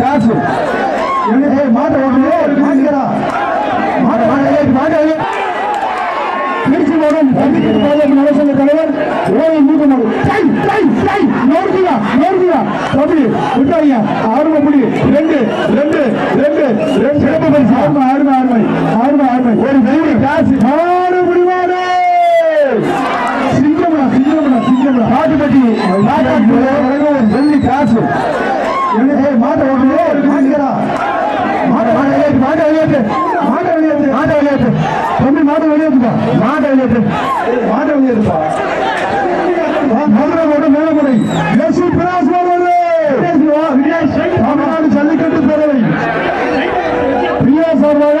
காசு. ஏய், மாட்டை ஓட்டுறோம் மாட்டிக்கிறா மாட்டை நலசங்க தலைவர். ஓய்வு மூக்கமாறு டை டை டை நோர்தியா நோர்தியா தம்பி விட்டாங்க ஆறுமை புடி ரெண்டு ரெண்டு ரெண்டு ரெண்டு. சிறப்பு பரிசு. ஆறுமை ஆறுமை ஆறுமை ஆறுமை ஆறுமை ஒரு நூறு காசு. ஆறு முடிவாடு சிங்கமடா சிங்கமடா சிங்கமடா வெள்ளி காசு ஏய், மாட்டை ஓட்டுறோம் மாட்டிக்கிறா மாட்டை மாட்டை வெளியேற்று மாட்டை வெளியேற்று மாட்டை வெளியேற்று தம்பி மாட்டை வெளியேற்றுப்பா மாட்டை வெளியேற்று மாட்டை வெளியேற்றுப்பா மதுரை கோட்டை மேலமுறை எஸ் பிராஸ் வருவது தமிழ்நாடு ஜல்லிக்கட்டு பேரவை. பிரியா சார்பாக